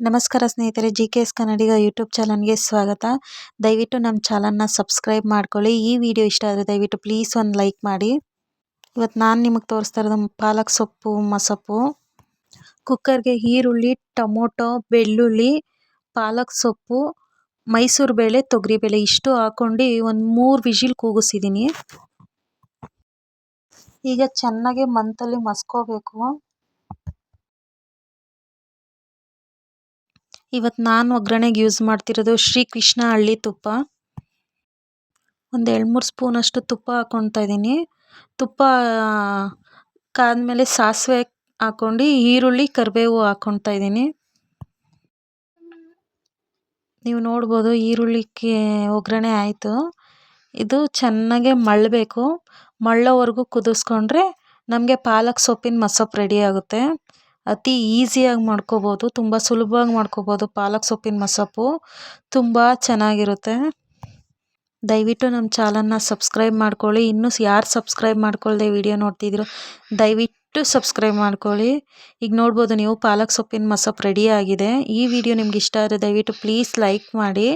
ನಮಸ್ಕಾರ ಸ್ನೇಹಿತರೆ G K S Kannadiga YouTube ಚಾನಲ್ಗೆ ಸ್ವಾಗತ. ದಯವಿಟ್ಟು ನಮ್ಮ ಚಾನಲ್ನ ಸಬ್ಸ್ಕ್ರೈಬ್ ಮಾಡ್ಕೊಳ್ಳಿ. ಈ ವಿಡಿಯೋ ಇಷ್ಟ ಆದರೆ ದಯವಿಟ್ಟು ಪ್ಲೀಸ್ ಒಂದು ಲೈಕ್ ಮಾಡಿ. ಇವತ್ತು ನಾನು ನಿಮಗೆ ತೋರಿಸ್ತಾ ಇರೋದು ಪಾಲಕ್ ಸೊಪ್ಪು, ಮಸೊಪ್ಪು. ಕುಕ್ಕರ್ಗೆ ಈರುಳ್ಳಿ, ಟೊಮೊಟೊ, ಬೆಳ್ಳುಳ್ಳಿ, ಪಾಲಕ್ ಸೊಪ್ಪು, ಮೈಸೂರು ಬೇಳೆ ತೊಗರಿಬೇಳೆ ಇಷ್ಟು ಹಾಕ್ಕೊಂಡು ಒಂದು ಮೂರು ವಿಜಿಲ್ ಕೂಗಿಸಿದ್ದೀನಿ. ಈಗ ಚೆನ್ನಾಗಿ ಮಂತಲ್ಲಿ ಮಸ್ಕೋಬೇಕು. ಇವತ್ತು ನಾನು ಒಗ್ಗರಣೆಗೆ ಯೂಸ್ ಮಾಡ್ತಿರೋದು ಶ್ರೀ ಕೃಷ್ಣ ಹಳ್ಳಿ ತುಪ್ಪ. ಒಂದು ಎರಡು ಮೂರು ಸ್ಪೂನಷ್ಟು ತುಪ್ಪ ಹಾಕ್ಕೊಳ್ತಾ ಇದ್ದೀನಿ. ತುಪ್ಪ ಕಾದ್ಮೇಲೆ ಸಾಸಿವೆ ಹಾಕ್ಕೊಂಡು ಈರುಳ್ಳಿ, ಕರಿಬೇವು ಹಾಕ್ಕೊಳ್ತಾ ಇದ್ದೀನಿ. ನೀವು ನೋಡ್ಬೋದು ಈರುಳ್ಳಿಗೆ ಒಗ್ಗರಣೆ ಆಯಿತು. ಇದು ಚೆನ್ನಾಗೆ ಮಳ್ಳಬೇಕು. ಮಳ್ಳೋವರೆಗೂ ಕುದಿಸ್ಕೊಂಡ್ರೆ ನಮಗೆ ಪಾಲಕ್ ಸೊಪ್ಪಿನ ಮಸೊಪ್ಪು ರೆಡಿ ಆಗುತ್ತೆ. ಅತಿ ಈಸಿಯಾಗಿ ಮಾಡ್ಕೋಬೋದು, ತುಂಬ ಸುಲಭವಾಗಿ ಮಾಡ್ಕೋಬೋದು ಪಾಲಕ್ ಸೊಪ್ಪಿನ ಮಸೊಪ್ಪು ತುಂಬ ಚೆನ್ನಾಗಿರುತ್ತೆ. ದಯವಿಟ್ಟು ನಮ್ಮ ಚಾನಲ್ನ ಸಬ್ಸ್ಕ್ರೈಬ್ ಮಾಡ್ಕೊಳ್ಳಿ. ಇನ್ನೂ ಯಾರು ಸಬ್ಸ್ಕ್ರೈಬ್ ಮಾಡ್ಕೊಳ್ಳದೆ ವಿಡಿಯೋ ನೋಡ್ತಿದ್ರು ದಯವಿಟ್ಟು ಸಬ್ಸ್ಕ್ರೈಬ್ ಮಾಡ್ಕೊಳ್ಳಿ. ಈಗ ನೋಡ್ಬೋದು ನೀವು ಪಾಲಕ್ ಸೊಪ್ಪಿನ ಮಸೊಪ್ಪು ರೆಡಿ ಆಗಿದೆ. ಈ ವಿಡಿಯೋ ನಿಮ್ಗೆ ಇಷ್ಟ ಆದರೆ ದಯವಿಟ್ಟು ಪ್ಲೀಸ್ ಲೈಕ್ ಮಾಡಿ.